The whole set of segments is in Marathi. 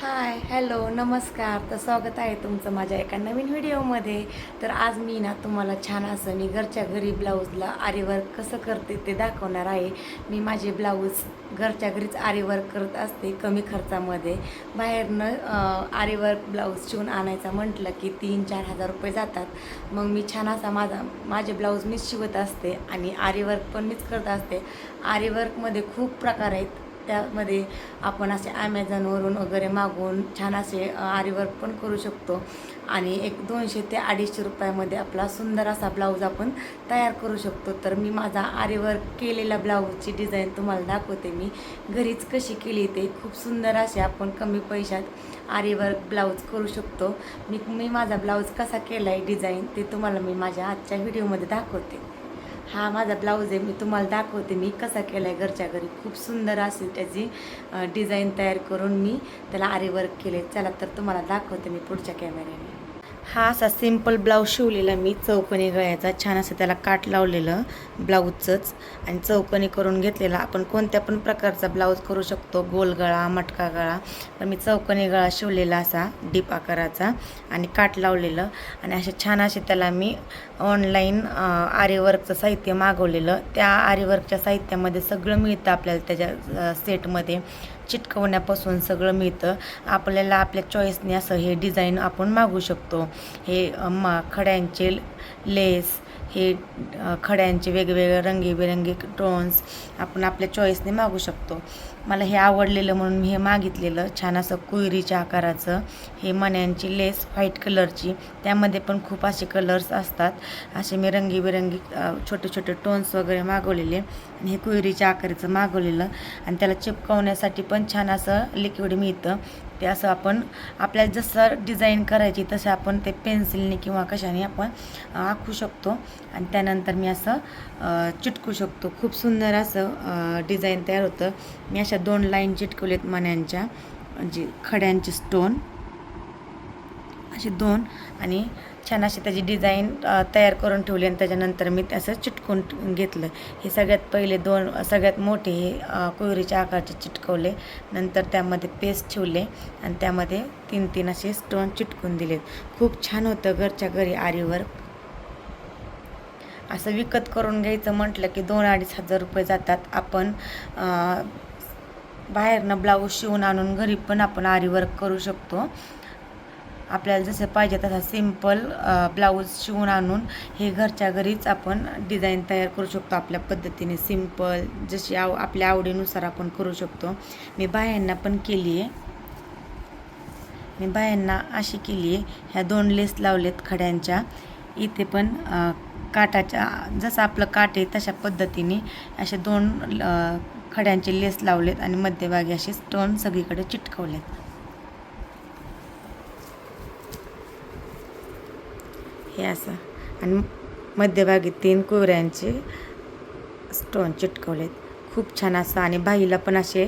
हाय हॅलो नमस्कार. तर स्वागत आहे तुमचं माझ्या एका नवीन व्हिडिओमध्ये. तर आज मी ना तुम्हाला छान असं मी घरच्या घरी ब्लाऊजला आरीवर्क कसं करते ते दाखवणार आहे. मी माझे ब्लाऊज घरच्या घरीच आरीवर्क करत असते कमी खर्चामध्ये. बाहेरनं आरीवर्क ब्लाऊज शिवून आणायचा म्हटलं की तीन चार हजार रुपये जातात. मग मी छान असा माझा माझे ब्लाऊज मीच शिवत असते आणि आरीवर्क पण मीच करत असते. आरीवर्कमध्ये खूप प्रकार आहेत. त्यामध्ये आपण असे ॲमेझॉनवरून वगैरे मागवून छान असे आरीवर्क पण करू शकतो. आणि एक दोनशे ते अडीचशे रुपयामध्ये आपला सुंदर असा ब्लाऊज आपण तयार करू शकतो. तर मी माझा आरीवर्क केलेला ब्लाऊजची डिझाईन तुम्हाला दाखवते मी. घरीच कशी केली ते खूप सुंदर असे आपण कमी पैशात आरीवर्क ब्लाऊज करू शकतो. मी मी माझा ब्लाऊज कसा केला आहे डिझाईन ते तुम्हाला मी माझ्या आजच्या व्हिडिओमध्ये दाखवते. हा माझा ब्लाऊज आहे मी तुम्हाला दाखवते मी कसा केला आहे घरच्या घरी. खूप सुंदर अशी त्याची डिझाईन तयार करून मी त्याला आरीवर्क केले चला तर तुम्हाला दाखवते मी पुढच्या कॅमेऱ्याने हा असा सिंपल ब्लाऊज शिवलेला मी चौकणी गळ्याचा. छान असं त्याला काट लावलेलं ब्लाऊजचंच आणि चौकणी करून घेतलेला. आपण कोणत्या पण प्रकारचा ब्लाऊज करू शकतो. गोल गळा मटका गळा. पण मी चौकणी गळा शिवलेला असा डीप आकाराचा. आणि काट लावलेलं. आणि असे छान असे त्याला मी ऑनलाईन आरीवर्कचं साहित्य मागवलेलं. त्या आरीवर्कच्या साहित्यामध्ये सगळं मिळतं आपल्याला त्याच्या सेटमध्ये चिटकवण्यापासून सगळं मिळतं. आपल्याला आपल्या चॉईसने असं हे डिझाईन आपण मागू शकतो. हे मा खड्यांचे लेस हे खड्यांचे वेगवेगळे रंगीबेरंगी टोन्स आपण आपल्या चॉईसने मागू शकतो. मला हे आवडलेलं म्हणून मी हे मागितलेलं. छान असं कुयरीच्या आकाराचं. हे मण्यांची लेस व्हाईट कलरची. त्यामध्ये पण खूप असे कलर्स असतात. असे मी रंगीबेरंगी छोटे छोटे टोन्स वगैरे मागवलेले. आणि हे कुयरीच्या आकाराचं मागवलेलं. आणि त्याला चिपकवण्यासाठी पण छान असं लिक्विड मिळतं. ते असं आपण आपल्याला जसं डिझाईन करायची तसं आपण ते पेन्सिलने किंवा कशाने आपण आखू शकतो. आणि त्यानंतर मी असं चिटकू शकतो. खूप सुंदर असं डिझाईन तयार होतं. मी अशा दोन लाईन चिटकवलेत मण्यांच्या जी खड्यांचे स्टोन असे दोन आणि छान अशी त्याची डिझाईन तयार करून ठेवली आणि त्याच्यानंतर मी असं चिटकून घेतलं. हे सगळ्यात पहिले दोन सगळ्यात मोठे हे कोयरीच्या आकारचे चिटकवले. नंतर त्यामध्ये पेस्ट ठेवले आणि त्यामध्ये तीन तीन असे स्टोन चिटकून दिलेत खूप छान होतं घरच्या घरी आरीवर. असं विकत करून घ्यायचं म्हटलं की दोन अडीच हजार रुपये जातात. आपण बाहेरनं ब्लाऊज शिवून आणून घरी पण आपण आरीवर्क करू शकतो. आपल्याला जसं पाहिजे तसा सिंपल ब्लाऊज शिवून आणून हे घरच्या घरीच आपण डिझाईन तयार करू शकतो आपल्या पद्धतीने. सिंपल जशी आव आपल्या आवडीनुसार आपण करू शकतो. मी बायांना पण केली आहे. मी बायांना अशी केली आहे. ह्या दोन लेस लावलेत खड्यांच्या. इथे पण काटाच्या जसं आपलं काट आहे तशा पद्धतीने असे दोन खड्यांचे लेस लावलेत आणि मध्यभागी असे स्टोन सगळीकडे चिटकवलेत. हे असं. आणि मध्यभागी तीन कुवऱ्यांचे स्टोन चिटकवलेत. खूप छान असं. आणि बाईला पण असे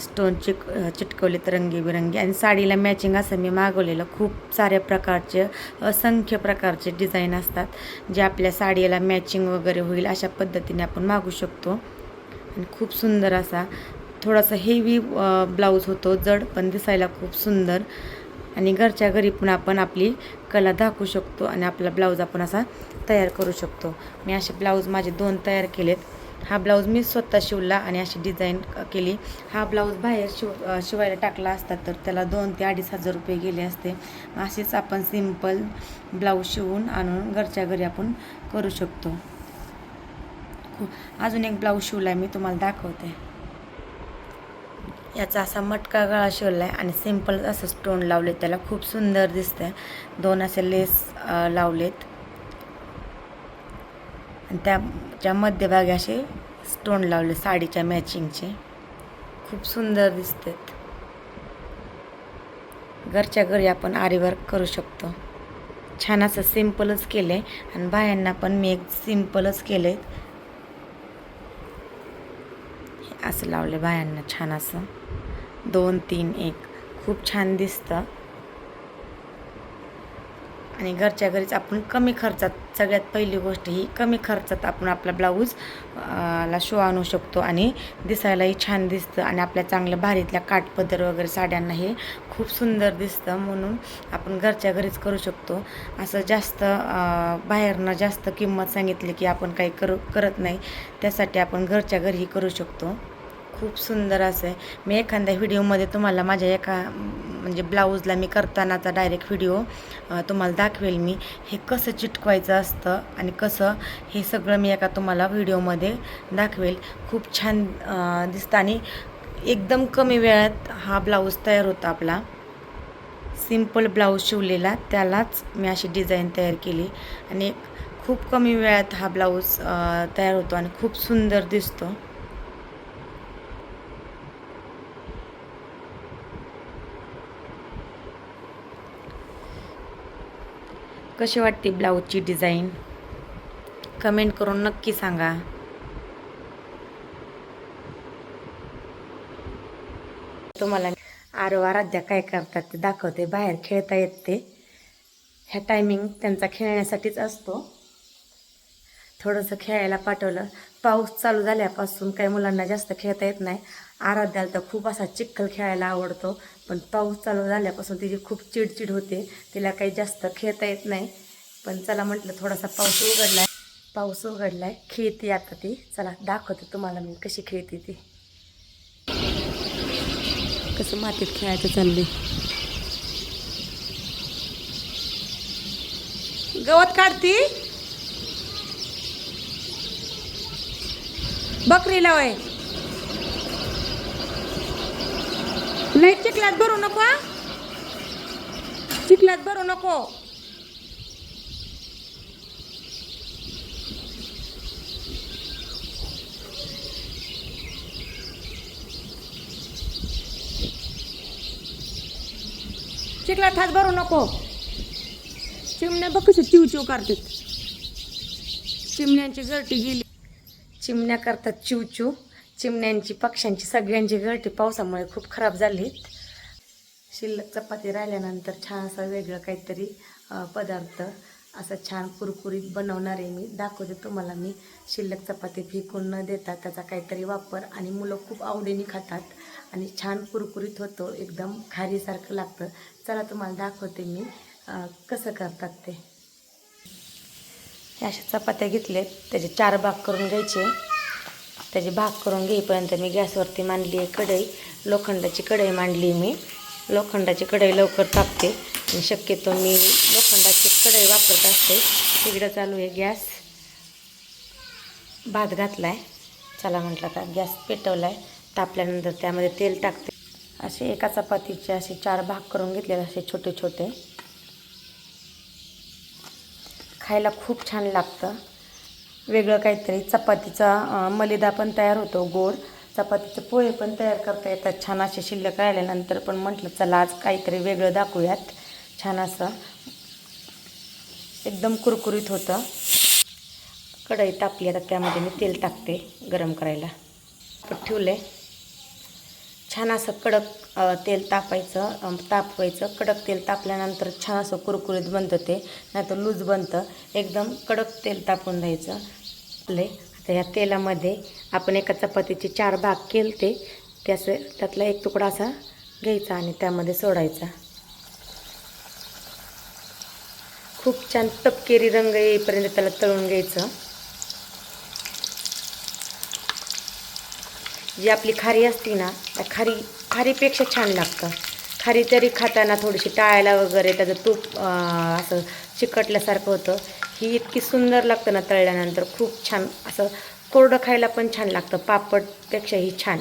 स्टोन चिक चिटकवलेत रंगीबिरंगी. आणि साडीला मॅचिंग असं मी मागवलेलं. खूप साऱ्या प्रकारचे असंख्य प्रकारचे डिझाईन असतात. जे आपल्या साडीला मॅचिंग वगैरे होईल अशा पद्धतीने आपण मागू शकतो. आणि खूप सुंदर असा थोडासा हेवी ब्लाऊज होतो. जड पण दिसायला खूप सुंदर. आणि घरच्या घरी पण आपण आपली कला दाखवू शकतो आणि आपला ब्लाऊज आपण असा तयार करू शकतो. मी असे ब्लाऊज माझे दोन तयार केलेत. हा ब्लाऊज मी स्वतः शिवला आणि अशी डिझाईन केली. हा ब्लाऊज बाहेर शिव शिवायला टाकला असता तर त्याला दोन ते अडीच हजार रुपये गेले असते. असेच आपण सिंपल ब्लाऊज शिवून आणून घरच्या घरी आपण करू शकतो. खूप अजून एक ब्लाऊज शिवला मी तुम्हाला दाखवते. याचा असा मटका गळा शिवला आहे आणि सिंपल असं स्टोन लावले त्याला. खूप सुंदर दिसतंय. दोन असे लेस लावलेत. आणि त्याच्या मध्यभागी असे स्टोन लावले साडीच्या मॅचिंगचे. खूप सुंदर दिसतात. घरच्या घरी आपण आरीवर्क करू शकतो. छान असं सिम्पलच केलं आहे आणि बायांना पण मी एक सिम्पलच केलं आहे असं लावले बायांना छान असं. दोन तीन एक. खूप छान दिसतं. आणि घरच्या घरीच आपण कमी खर्चात सगळ्यात पहिली गोष्ट ही कमी खर्चात आपण आपला ब्लाऊज ला शो आणू शकतो आणि दिसायलाही छान दिसतं. आणि आपल्या चांगल्या भारीतल्या काठपदर वगैरे साड्यांना हे खूप सुंदर दिसतं म्हणून आपण घरच्या घरीच करू शकतो. असं जास्त बाहेरनं जास्त किंमत सांगितली की आपण काही करू करत नाही. त्यासाठी आपण घरच्या घरीही करू शकतो. खूप सुंदर असं आहे. मी एखाद्या व्हिडिओमध्ये तुम्हाला माझ्या एका म्हणजे ब्लाऊजला मी करतानाचा डायरेक्ट व्हिडिओ तुम्हाला दाखवेल मी. हे कसं चिटकवायचं असतं आणि कसं हे सगळं मी एका तुम्हाला व्हिडिओमध्ये दाखवेल. खूप छान दिसतं. आणि एकदम कमी वेळात हा ब्लाऊज तयार होता आपला. सिंपल ब्लाऊज शिवलेला. त्यालाच मी अशी डिझाईन तयार केली. आणि खूप कमी वेळात हा ब्लाऊज तयार होतो आणि खूप सुंदर दिसतो. कशी वाटते ब्लाऊजची डिझाईन? कमेंट करून नक्की सांगा. तुम्हाला आरो आराध्या काय करतात ते दाखवते बाहेर खेळता येत ते. ह्या टायमिंग त्यांचा खेळण्यासाठीच असतो. थोडंसं खेळायला पाठवलं. पाऊस चालू झाल्यापासून काही मुलांना जास्त खेळता येत नाही. आराध्याला तर खूप असा चिखल खेळायला आवडतो. पण पाऊस चालू झाल्यापासून तिची खूप चिडचिड होते. तिला काही जास्त खेळता येत नाही. पण चला म्हटलं थोडासा पाऊस उघडलाय. पाऊस उघडलाय. खेळते आता ती. चला दाखवते तुम्हाला मी कशी खेळते ती. कसं मातीत खेळायचं चालली गवत काढती? बकरीला वय नाही चिखलात भरू नको चिखलात भरू नको. चिखलात हात भरू नको. चिमण्या बघ कशी चिव चिव करतात. चिमण्यांची गळती गेली. चिमण्या करतात चिवचू चिमण्यांची पक्ष्यांची सगळ्यांची गळती पावसामुळे खूप खराब झाली. शिल्लक चपाती राहिल्यानंतर छान असं वेगळं काहीतरी पदार्थ असं छान कुरकुरीत बनवणार आहे मी. दाखवते तुम्हाला मी. शिल्लक चपाती फेकून न देता त्याचा काहीतरी वापर आणि मुलं खूप आवडीने खातात आणि छान कुरकुरीत होतो. एकदम खारीसारखं लागतं. चला तुम्हाला दाखवते मी कसं करतात ते. अशा चपात्या घेतलेत त्याचे चार भाग करून घ्यायचे. त्याचे भाग करून घेईपर्यंत मी गॅसवरती मांडली आहे कढई. लोखंडाची कढई मांडली मी. लोखंडाची कढई लवकर तापते. आणि शक्यतो मी लोखंडाची कढई वापरत असते. तिकडं चालू आहे गॅस. भात घातला आहे चला म्हटलं आता गॅस पेटवला आहे तापल्यानंतर त्यामध्ये तेल टाकते. असे एका चपातीचे असे चार भाग करून घेतलेले असे छोटे छोटे खायला खूप छान लागतं. वेगळं काहीतरी चपातीचा मलिदा पण तयार होतो गोड. चपातीचे पोहे पण तयार करता येतात. छान असे शिल्लक राहिल्यानंतर पण म्हटलं चला आज काहीतरी वेगळं दाखवूयात. छान असं एकदम कुरकुरीत होतं. कढई तापली आता त्यामध्ये मी तेल टाकते गरम करायला. ठेवलं आहे छान असं कडक तेल तापायचं तापवायचं. कडक तेल तापल्यानंतर छान असं कुरकुरीत बनतं ते नाहीतर लूज बनतं. एकदम कडक तेल तापून द्यायचं. आपले आता ह्या तेलामध्ये आपण एका चपातीचे चार भाग केले ते त्याचं त्यातला एक तुकडा असा घ्यायचा आणि त्यामध्ये सोडायचा. खूप छान तपकेरी रंग येईपर्यंत त्याला तळून घ्यायचं. जी आपली खारी असती ना त्या खारी खारीपेक्षा छान लागतं. खारी तरी खाताना थोडीशी टाळायला वगैरे त्याचं तूप असं चिकटल्यासारखं होतं. ही इतकी सुंदर लागतं ना तळल्यानंतर. खूप छान असं कोरडं खायला पण छान लागतं. पापडपेक्षाही छान.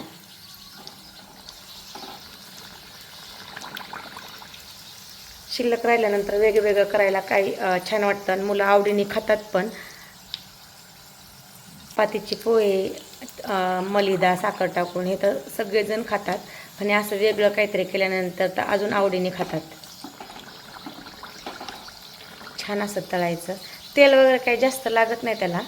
शिल्लक राहिल्यानंतर वेगवेगळं करायला काही छान वाटतं. आणि मुलं आवडीने खातात पण. पातीची पोहे मलिदा साखर टाकून हे तर सगळेजण खातात. पण हे असं वेगळं काहीतरी केल्यानंतर तर अजून आवडीने खातात. छान असं तळायचं. तेल वगैरे काही जास्त लागत नाही त्याला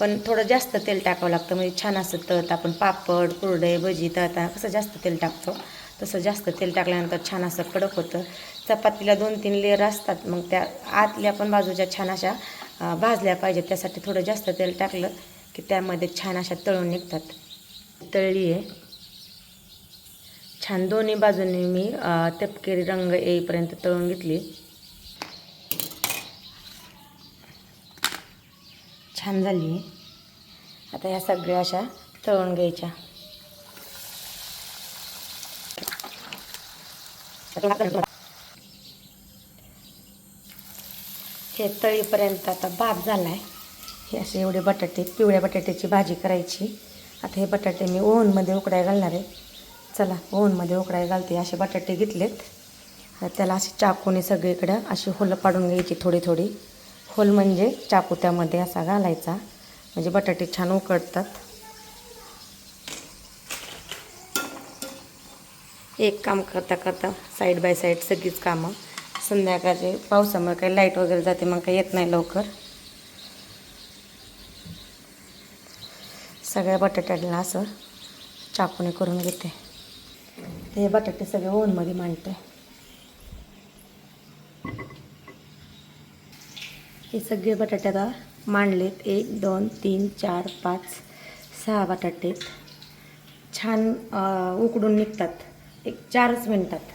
पण थोडं जास्त तेल टाकावं लागतं. म्हणजे छान असं तळत आपण पापड कुरडे भजी तळता कसं जास्त तेल टाकतो. तसं जास्त तेल टाकल्यानंतर छान असं कडक होतं. चपातीला दोन तीन लेअर असतात. मग त्या आतल्या पण बाजूच्या छान अशा भाजल्या पाहिजेत. त्यासाठी थोडं जास्त तेल टाकलं. की त्यामध्ये छान अशा तळून निघतात. तळली आहे. छान दोन्ही बाजूंनी मी तपकिरी रंग येईपर्यंत तळून घेतली. छान झाली आहे आता ह्या सगळ्या अशा तळून घ्यायच्या. हे तळीपर्यंत आता भात झाला आहे हे असे एवढे बटाटे पिवळ्या बटाट्याची भाजी करायची. आता हे बटाटे मी ओव्हनमध्ये उकडाय घालणार आहे. चला ओव्हनमध्ये उकडाय घालते. असे बटाटे घेतलेत. आता त्याला असे चाकूने सगळीकडं अशी होलं पाडून घ्यायची थोडी थोडी. होल म्हणजे चाकू त्यामध्ये असा घालायचा. म्हणजे बटाटे छान उकडतात. एक काम करता करता साईड बाय साईड सगळीच कामं. संध्याकाळचे पावसामुळे काही लाइट वगैरे जाते मग काही येत नाही लवकर. सगळ्या बटाट्याला असं चाकूने करून घेते. ते हे बटाटे सगळे ओनमध्ये मांडते. हे सगळे बटाटे आता मांडलेत. एक दोन तीन चार पाच सहा बटाटे. छान उकडून निघतात. एक चारच मिनटात.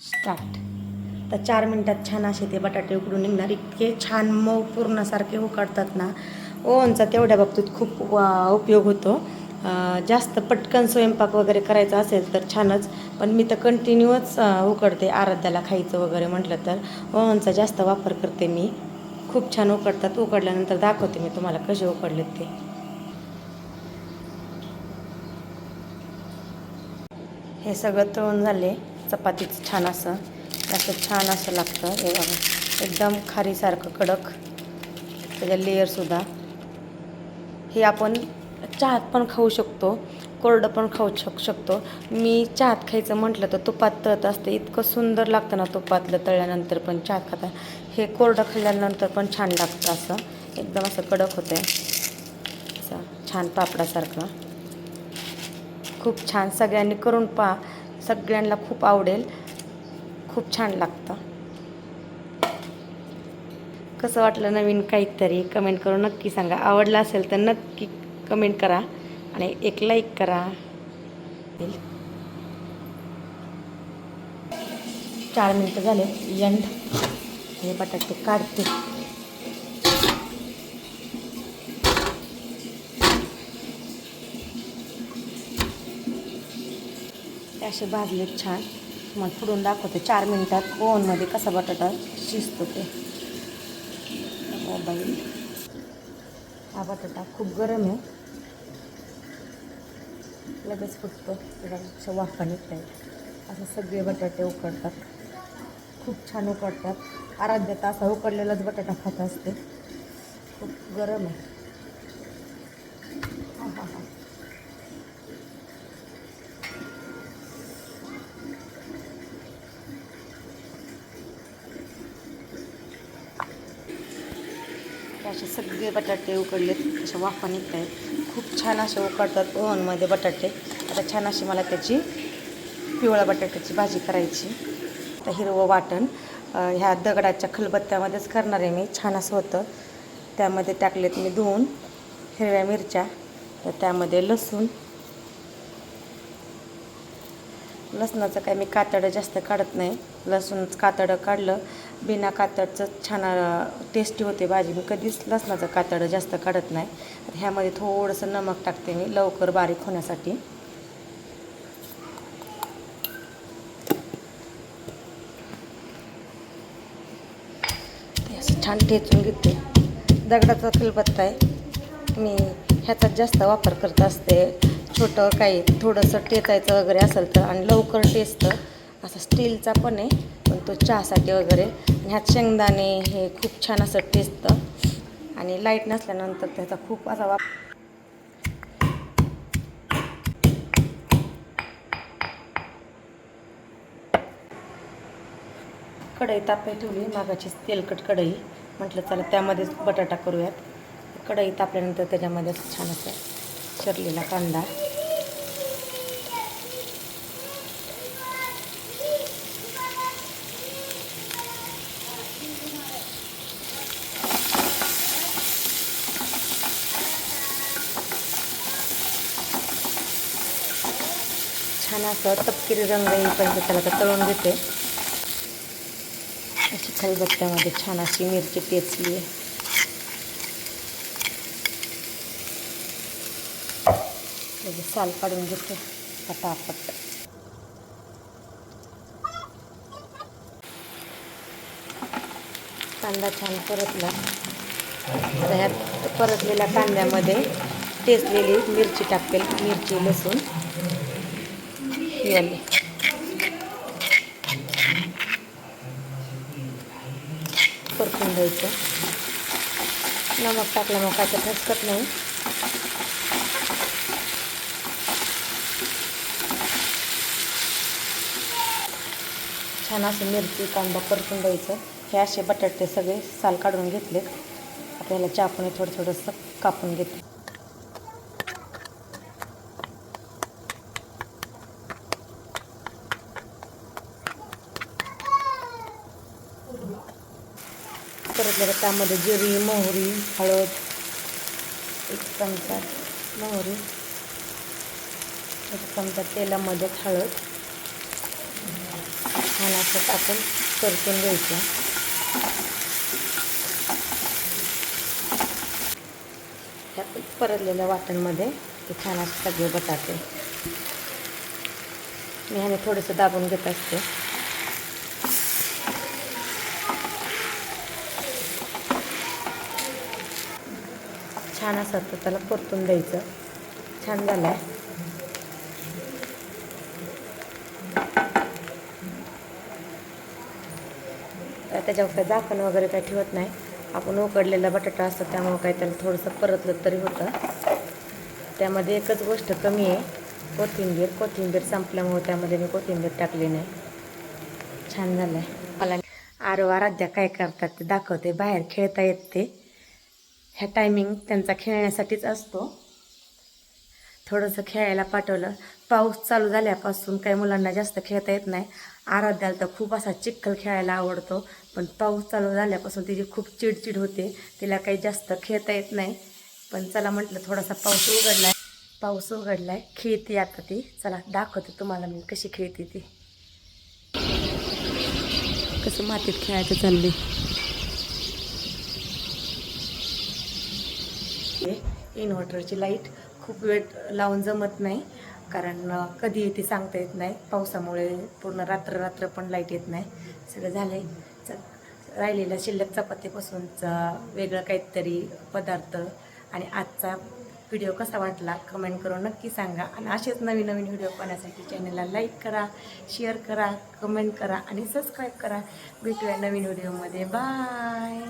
स्टार्ट तर चार मिनटात छान असे ते बटाटे उकडून निघणार. इतके छान मऊ पूर्णसारखे उकडतात ना. ओवनचा तेवढ्या बाबतीत खूप उपयोग होतो. जास्त पटकन स्वयंपाक वगैरे करायचा असेल तर छानच. पण मी तर कंटिन्यूच उकडते आराध्याला खायचं वगैरे म्हटलं तर. ओवनचा जास्त वापर करते मी. खूप छान उकडतात. उकडल्यानंतर दाखवते मी तुम्हाला कसे उकडलेत ते. हे सगळं तळून झाले. चपातीचं छान असं असं छान असं लागतं. हे बघा एकदम खारीसारखं कडक. त्याच्या लेअरसुद्धा हे आपण चहात पण खाऊ शकतो कोरडं पण खाऊ शक शकतो. मी चहात खायचं म्हटलं तर तुपात तळत असते. इतकं सुंदर लागतं ना तुपातलं तळल्यानंतर पण चहात खाता हे कोरडं खाल्ल्यानंतर पण छान लागतं असं. एकदम असं कडक होतं. असं छान पापडासारखं. खूप छान. सगळ्यांनी करून पा सगळ्यांना खूप आवडेल. खूप छान लागतं. कसं वाटलं नवीन काहीतरी? कमेंट करून नक्की सांगा. आवडलं असेल तर नक्की कमेंट करा आणि एक लाईक करा. चार मिनटं झाले. यंड हे बटाटे काढते. असे भाजलेत छान. मग पुढून दाखवते. चार मिनटात ओव्हनमध्ये कसा बटाटा शिजतो ते. बाई. हा बटाटा खूप गरम आहे. लगेच फुटतो. त्याच्यापेक्षा वाफा निघत आहेत असं सगळे बटाटे उकडतात. खूप छान उकडतात. अर्ध्या असा उकडलेलाच बटाटा खात असते. खूप गरम आहे हा हा हा हे असे सगळे बटाटे उकडलेत अशा वाफा निघत आहेत खूप छान असे उकडतात ओव्हनमध्ये बटाटे. आता छान अशी मला त्याची पिवळ्या बटाट्याची भाजी करायची. तर हिरवं वाटण ह्या दगडाच्या खलबत्त्यामध्येच करणार आहे मी. छान असं होतं. त्यामध्ये टाकलेत मी धुवून हिरव्या मिरच्या तर त्यामध्ये लसूण लसणाचं काय मी कातडं जास्त काढत नाही. लसूणच कातडं काढलं. बिना कातडचं छान टेस्टी होते भाजी. मी कधीच लसणाचं कातडं जास्त काढत नाही. ह्यामध्ये थोडंसं नमक टाकते मी लवकर बारीक होण्यासाठी. छान ठेचून घेते. दगडाचा खलबत्ता आहे. मी ह्याचा जास्त वापर करत असते. छोटं काही थोडंसं टेचायचं वगैरे असेल तर आणि लवकर टेचतं. असा स्टीलचा पण आहे पण तो चहासाठी वगैरे. आणि ह्यात शेंगदाणे हे खूप छान असं टेचतं. आणि लाइट नसल्यानंतर त्याचा खूप असा वाप कढई तापाय ठेवली मागाची तेलकट कढई. म्हटलं चला त्यामध्येच बटाटा करूयात. कढई तापल्यानंतर त्याच्यामध्ये असं छान असं चिरलेला कांदा छान असं तपकिरी रंग येईपर्यंत त्याला तर तळून घेते अशी खलबत्त्यामध्ये छान अशी मिरची टेचली आहे. त्याची साल काढून घेते पटापट. कांदा छान परतला. ह्या परतलेल्या कांद्यामध्ये टेचलेली मिरची टाकेल मिरची लसूण. ही परतून द्यायचं नमक टाकलं मग काय ठसकत नाही छान असं मिरची कांदा परतून द्यायचं हे असे बटाटे सगळे साल काढून घेतलेत आपल्याला चाकूने थोडं थोडंसं कापून घेतलं त्यामध्ये जिरी मोहरी हळद एक चमचा मोहरी एक चमचा तेलामध्ये हळद. आणि असं टाकून परतून घ्यायचं. ह्या परतलेल्या वाटणमध्ये ते छान असं सगळे बटाटे. मी ह्याने थोडंसं दाबून घेत असते. छान असं तर त्याला परतून द्यायचं. छान झालं आहे त्याच्यावर काही झाकण वगैरे काही ठेवत नाही. आपण उकडलेला बटाटा असतो त्यामुळं काही त्याला थोडंसं परतलं तरी होतं. त्यामध्ये एकच गोष्ट कमी आहे कोथिंबीर. कोथिंबीर संपल्यामुळे त्यामध्ये मी कोथिंबीर टाकली नाही. छान झालं आहे मला आरो आराध्या काय करतात ते दाखवते. बाहेर खेळता येत ते. ह्या टायमिंग त्यांचा खेळण्यासाठीच असतो. थोडंसं खेळायला पाठवलं. पाऊस चालू झाल्यापासून काही मुलांना जास्त खेळता येत नाही. आराध्याला तर खूप असा चिखल खेळायला आवडतो. पण पाऊस चालू झाल्यापासून तिची खूप चिडचिड होते. तिला काही जास्त खेळता येत नाही. पण चला म्हटलं थोडासा पाऊस उघडलाय. पाऊस उघडला आहे खेळते आता ती. चला दाखवते तुम्हाला मी कशी खेळते ती. कसं मातीत खेळायचं चालली इन्व्हर्टरची लाइट खूप वेळ लावून जमत नाही. कारण कधी येते सांगता येत नाही. पावसामुळे पूर्ण रात्र रात्र पण लाइट येत नाही. सगळं झालं आहे राहिलेल्या शिल्लक चपातीपासूनचा वेगळं काहीतरी पदार्थ. आणि आजचा व्हिडिओ कसा वाटला कमेंट करून नक्की सांगा. आणि असेच नवीन नवीन व्हिडिओ पाहण्यासाठी चॅनलला लाईक करा शेअर करा कमेंट करा आणि सबस्क्राईब करा. भेटूया नवीन व्हिडिओमध्ये. बाय!